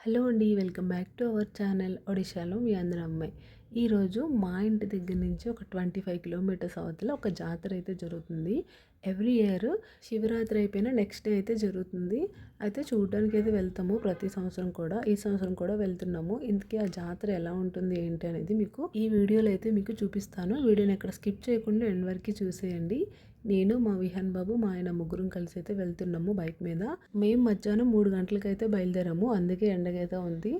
Hello అండి welcome back to our channel ఒడిశాలో మీ అందరి అమ్మాయి ఈరోజు మా ఇంటి దగ్గర నుంచి ఒక ట్వంటీ ఫైవ్ కిలోమీటర్స్ అవతల ఒక జాతర అయితే జరుగుతుంది. ఎవ్రీ ఇయర్ శివరాత్రి అయిపోయిన నెక్స్ట్ డే అయితే జరుగుతుంది. అయితే చూడడానికి అయితే వెళ్తాము ప్రతి సంవత్సరం కూడా. ఈ సంవత్సరం కూడా వెళ్తున్నాము. ఇంతకీ ఆ జాతర ఎలా ఉంటుంది ఏంటి అనేది మీకు ఈ వీడియోలో అయితే మీకు చూపిస్తాను. వీడియోని ఎక్కడ స్కిప్ చేయకుండా ఎండ్ వరకు చూసేయండి. నేను మా విహాన్ బాబు మా ఆయన ముగ్గురం కలిసి అయితే వెళ్తున్నాము బైక్ మీద. మేము మధ్యాహ్నం మూడు గంటలకైతే బయలుదేరాము. అందుకే ఎండగైతే ఉంది.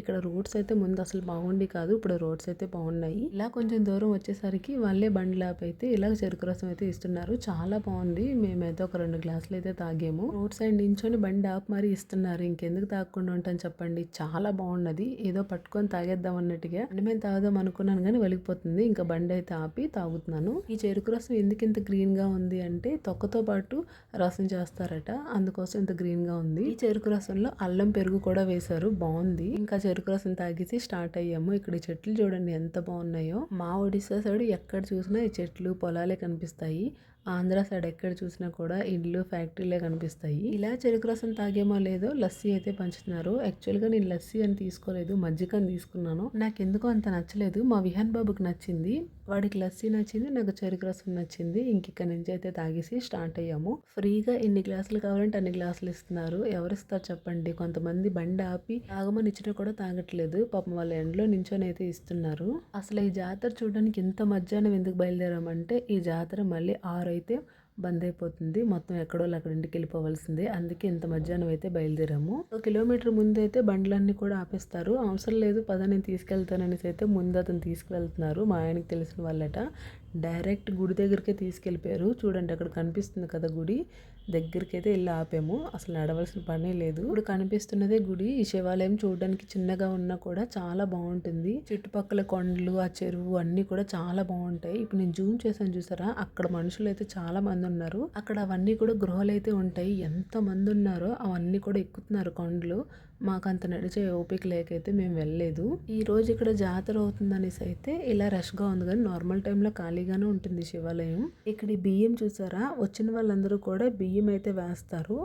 ఇక్కడ రోడ్స్ అయితే ముందు అసలు బాగుండి కాదు. ఇప్పుడు రోడ్స్ అయితే బాగున్నాయి. ఇలా కొంచెం దూరం వచ్చేసరికి వాళ్ళే బండి ల్యాప్ అయితే ఇలా చెరుకు రసం అయితే ఇస్తున్నారు. చాలా బాగుంది. మేమైతే ఒక రెండు గ్లాసులు అయితే తాగాము. రోడ్ సైడ్ నించొని బండి ఆప్ మరి ఇస్తున్నారు ఇంకెందుకు తాగకుండా ఉంటాను చెప్పండి. చాలా బాగున్నది. ఏదో పట్టుకొని తాగేద్దాం అన్నట్టుగా. అంటే మేము తాగుదాం అనుకున్నాను కానీ వెలిగిపోతుంది. ఇంకా బండి అయితే ఆపి తాగుతున్నాను. ఈ చెరుకు రసం ఎందుకు ఇంత గ్రీన్గా ఉంది అంటే తొక్కతో పాటు రసం చేస్తారట. అందుకోసం ఇంత గ్రీన్గా ఉంది. ఈ చెరుకు రసంలో అల్లం పెరుగు కూడా వేశారు. బాగుంది. ఇంకా చెరుకు రసం తాగేసి స్టార్ట్ అయ్యాము. ఇక్కడ ఈ చెట్లు చూడండి ఎంత బాగున్నాయో. మా ఒడిశా సైడ్ ఎక్కడ చూసినా ఈ చెట్లు పొలాలే కనిపిస్తాయి. ఆంధ్ర సైడ్ ఎక్కడ చూసినా కూడా ఇల్లు ఫ్యాక్టరీలే కనిపిస్తాయి. ఇలా చెరుకు రసం తాగేమో లేదో లస్సీ అయితే పంచుతున్నారు యాక్చువల్గా నేను లస్సీ అని తీసుకోలేదు మజ్జిగ అని తీసుకున్నాను. నాకు ఎందుకో అంత నచ్చలేదు. మా విహాన్ బాబుకి నచ్చింది. వాడికి లస్సీ నచ్చింది నాకు చెరుకు రసం నచ్చింది. ఇంక ఇక్కడ నుంచి అయితే తాగేసి స్టార్ట్ అయ్యాము. ఫ్రీగా ఎన్ని గ్లాసులు కావాలంటే అన్ని గ్లాసులు ఇస్తున్నారు. ఎవరిస్తారు చెప్పండి. కొంతమంది బండి ఆపి తాగమని ఇచ్చినా కూడా తాగట్లేదు. పాపం వాళ్ళ ఎండలో నించొని అయితే ఇస్తున్నారు. అసలు ఈ జాతర చూడడానికి ఇంత మధ్యాహ్నం ఎందుకు బయలుదేరామంటే ఈ జాతర మళ్ళీ ఆరు అయితే బంద్ అయిపోతుంది మొత్తం ఎక్కడో అక్కడ ఇంటికి వెళ్ళిపోవాల్సిందే అందుకే ఇంత మధ్యాహ్నం అయితే బయలుదేరాము. ఒక కిలోమీటర్ ముందు అయితే బండ్లన్నీ కూడా ఆపేస్తారు. అవసరం లేదు పద నేను తీసుకెళ్తాననేసి అయితే ముందు అతను తీసుకువెళ్తున్నారు మా ఆయనకి తెలిసిన వాళ్ళట. డైరెక్ట్ గుడి దగ్గరికే తీసుకెళ్ళిపోయారు. చూడండి అక్కడ కనిపిస్తుంది కదా గుడి. దగ్గరికి అయితే వెళ్ళి ఆపాము. అసలు నడవలసిన పనే లేదు. ఇప్పుడు కనిపిస్తున్నదే గుడి. ఈ శివాలయం చూడడానికి చిన్నగా ఉన్నా కూడా చాలా బాగుంటుంది. చుట్టుపక్కల కొండలు ఆ చెరువు అన్ని కూడా చాలా బాగుంటాయి. ఇప్పుడు నేను జూమ్ చేశాను చూసారా? అక్కడ మనుషులు అయితే చాలా మంది ఉన్నారు అక్కడ అవన్నీ కూడా గృహాలు అయితే ఉంటాయి. ఎంత మంది ఉన్నారో అవన్నీ కూడా ఎక్కుతున్నారు కొండలు. మాకు అంత నడిచే ఓపిక లేకైతే మేము వెళ్ళలేదు. ఈ రోజు ఇక్కడ జాతర అవుతుందనేసి అయితే ఇలా రష్గా ఉంది కానీ నార్మల్ టైంలో ఖాళీగానే ఉంటుంది శివాలయం. ఇక్కడ ఈ బియ్యం చూసారా? వచ్చిన వాళ్ళందరూ కూడా బియ్యం అయితే వేస్తారు.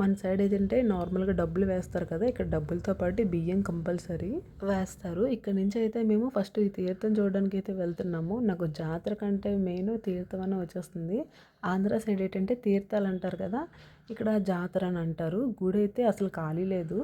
మన సైడ్ ఏదంటే నార్మల్గా డబ్బులు వేస్తారు కదా ఇక్కడ డబ్బులతో పాటు బియ్యం కంపల్సరీ వేస్తారు. ఇక్కడ నుంచి అయితే మేము ఫస్ట్ ఈ తీర్థం చూడడానికి అయితే వెళ్తున్నాము. నాకు జాతర కంటే మెయిన్ తీర్థం అని వచ్చేస్తుంది. ఆంధ్ర సైడ్ ఏంటంటే తీర్థాలు అంటారు కదా ఇక్కడ జాతర అని అంటారు. గుడి అయితే అసలు ఖాళీ లేదు.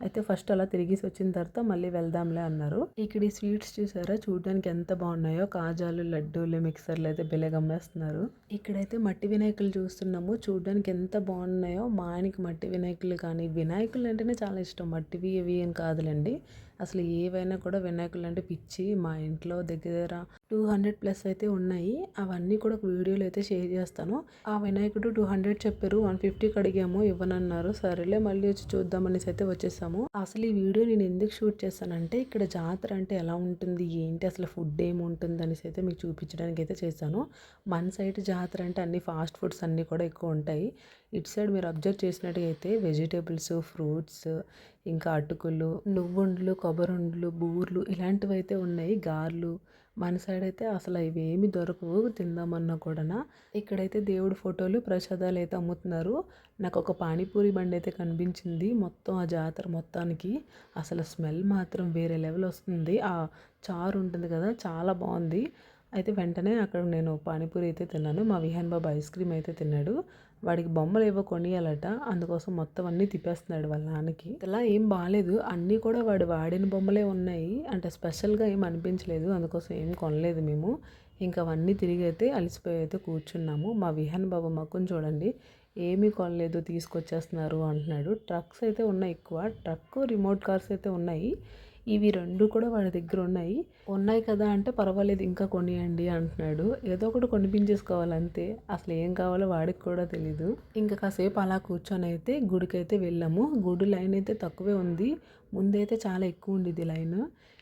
అయితే ఫస్ట్ అలా తిరిగేసి వచ్చిన తర్వాత మళ్ళీ వెళ్దాంలే అన్నారు. ఇక్కడ ఈ స్వీట్స్ చూసారా? చూడడానికి ఎంత బాగున్నాయో. కాజాలు లడ్డూలు మిక్సర్లు అయితే బిలే అమ్మేస్తున్నారు ఇక్కడైతే మట్టి వినాయకులు చూస్తున్నాము. చూడడానికి ఎంత బాగున్నాయో. మా ఆయనకి మట్టి వినాయకులు కానీ వినాయకులు అంటేనే చాలా ఇష్టం. మట్టివి ఇవి అని కాదులేండి. అసలు ఏవైనా కూడా వినాయకులు అంటే పిచ్చి మా ఇంట్లో దగ్గర టూ హండ్రెడ్ ప్లస్ అయితే ఉన్నాయి. అవన్నీ కూడా ఒక వీడియోలో అయితే షేర్ చేస్తాను. ఆ వినాయకుడు టూ హండ్రెడ్ చెప్పారు వన్ ఫిఫ్టీకి అడిగాము ఇవ్వనన్నారు. సరేలే మళ్ళీ వచ్చి చూద్దామనేసి అయితే వచ్చేసాము. అసలు ఈ వీడియో నేను ఎందుకు షూట్ చేస్తానంటే ఇక్కడ జాతర అంటే ఎలా ఉంటుంది ఏంటి అసలు ఫుడ్ ఏముంటుంది అనేసి అయితే మీకు చూపించడానికి అయితే చేశాను. మన సైడ్ జాతర అంటే అన్ని ఫాస్ట్ ఫుడ్స్ అన్నీ కూడా ఎక్కువ ఉంటాయి. ఇటు సైడ్ మీరు అబ్జర్వ్ చేసినట్టుగా అయితే వెజిటేబుల్స్ ఫ్రూట్స్ ఇంకా అటుకులు నువ్వుండ్లు కొబ్బరుండ్లు బూర్లు ఇలాంటివి అయితే ఉన్నాయి. గార్లు మన సైడ్ అయితే అసలు ఇవి ఏమి దొరకవు. తిందామన్నా కూడా ఇక్కడైతే దేవుడి ఫోటోలు ప్రసాదాలు అయితే అమ్ముతున్నారు. నాకు ఒక పానీపూరి బండి అయితే కనిపించింది. మొత్తం ఆ జాతర మొత్తానికి అసలు స్మెల్ మాత్రం వేరే లెవెల్ వస్తుంది. ఆ చారు ఉంటుంది కదా చాలా బాగుంది. అయితే వెంటనే అక్కడ నేను పానీపూరి అయితే తిన్నాను. మా విహాన్ బాబు ఐస్ క్రీమ్ అయితే తిన్నాడు. వాడికి బొమ్మలు ఏవో కొనియాలట. అందుకోసం మొత్తం అన్నీ తిప్పేస్తున్నాడు వాళ్ళ నాన్నకి. ఇలా ఏం బాగాలేదు అన్నీ కూడా వాడు వాడిన బొమ్మలే ఉన్నాయి. అంటే స్పెషల్గా ఏం అనిపించలేదు. అందుకోసం ఏం కొనలేదు మేము. ఇంకా అవన్నీ తిరిగి అయితే అలసిపోయి అయితే కూర్చున్నాము. మా విహాన్ బాబు మక్కుని చూడండి. ఏమీ కొనలేదు. తీసుకొచ్చేస్తున్నారు అంటున్నాడు. ట్రక్స్ అయితే ఉన్నాయి ఎక్కువ. ట్రక్ రిమోట్ కార్స్ అయితే ఉన్నాయి. ఇవి రెండు కూడా వాడి దగ్గర ఉన్నాయి. ఉన్నాయి కదా అంటే పర్వాలేదు ఇంకా కొనియండి అంటున్నాడు. ఏదో ఒకటి కొనిపించేసుకోవాలంతే. అసలు ఏం కావాలో వాడికి కూడా తెలీదు. ఇంకా కాసేపు అలా కూర్చొని అయితే గుడికైతే వెళ్ళాము. గుడి లైన్ అయితే తక్కువే ఉంది. ముందైతే చాలా ఎక్కువ ఉండేది లైన్.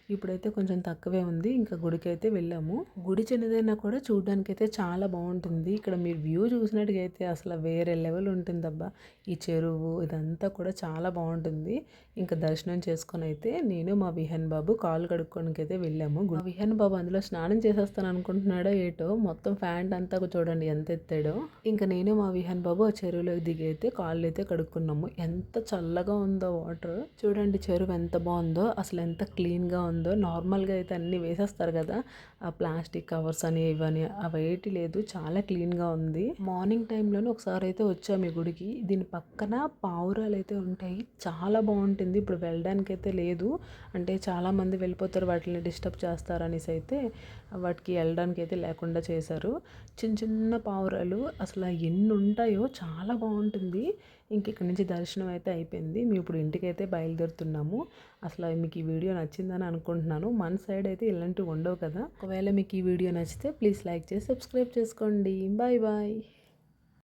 ఇప్పుడైతే కొంచెం తక్కువే ఉంది. ఇంకా గుడికి అయితే వెళ్ళాము. గుడి చిన్నదైనా కూడా చూడడానికి అయితే చాలా బాగుంటుంది ఇక్కడ మీరు వ్యూ చూసినట్టుగా అయితే అసలు వేరే లెవెల్ ఉంటుందబ్బా. ఈ చెరువు ఇదంతా కూడా చాలా బాగుంటుంది ఇంకా దర్శనం చేసుకొని అయితే నేను మా విహన్ బాబు కాలు కడుక్కోడానికి అయితే వెళ్ళాము విహన్ బాబు అందులో స్నానం చేసేస్తాను అనుకుంటున్నాడో ఏటో మొత్తం ఫ్యాంట్ అంతా చూడండి ఎంత ఎత్తాడో. ఇంకా నేను మా విహన్ బాబు ఆ చెరువులోకి దిగి అయితే కాళ్ళు అయితే కడుక్కున్నాము. ఎంత చల్లగా ఉందో వాటర్. చూడండి చెరువు ఎంత బాగుందో అసలు ఎంత క్లీన్గా ఉందో నార్మల్గా అయితే అన్నీ వేసేస్తారు కదా. ఆ ప్లాస్టిక్ కవర్స్ అని ఇవని అవేటి లేదు. చాలా క్లీన్గా ఉంది. మార్నింగ్ టైంలోనే ఒకసారి అయితే వచ్చాము ఈ గుడికి. దీని పక్కన పావురాలు అయితే ఉంటాయి. చాలా బాగుంటుంది. ఇప్పుడు వెళ్ళడానికి అయితే లేదు. అంటే చాలామంది వెళ్ళిపోతారు. వాటిని డిస్టర్బ్ చేస్తారు అనేసి అయితే వాటికి వెళ్ళడానికి అయితే లేకుండా చేశారు. చిన్న చిన్న పావురాలు అసలు ఎన్ని ఉంటాయో చాలా బాగుంటుంది. ఇంక ఇక్కడ నుంచి దర్శనం అయితే అయిపోయింది. మేము ఇప్పుడు ఇంటికి అయితే బయలుదేరుతున్నాము. అసలు మీకు ఈ వీడియో నచ్చిందని అనుకుంటున్నాను. మన సైడ్ అయితే ఇలాంటివి ఉండవు కదా. ఒకవేళ మీకు ఈ వీడియో నచ్చితే ప్లీజ్ లైక్ చేసి సబ్స్క్రైబ్ చేసుకోండి. Bye bye.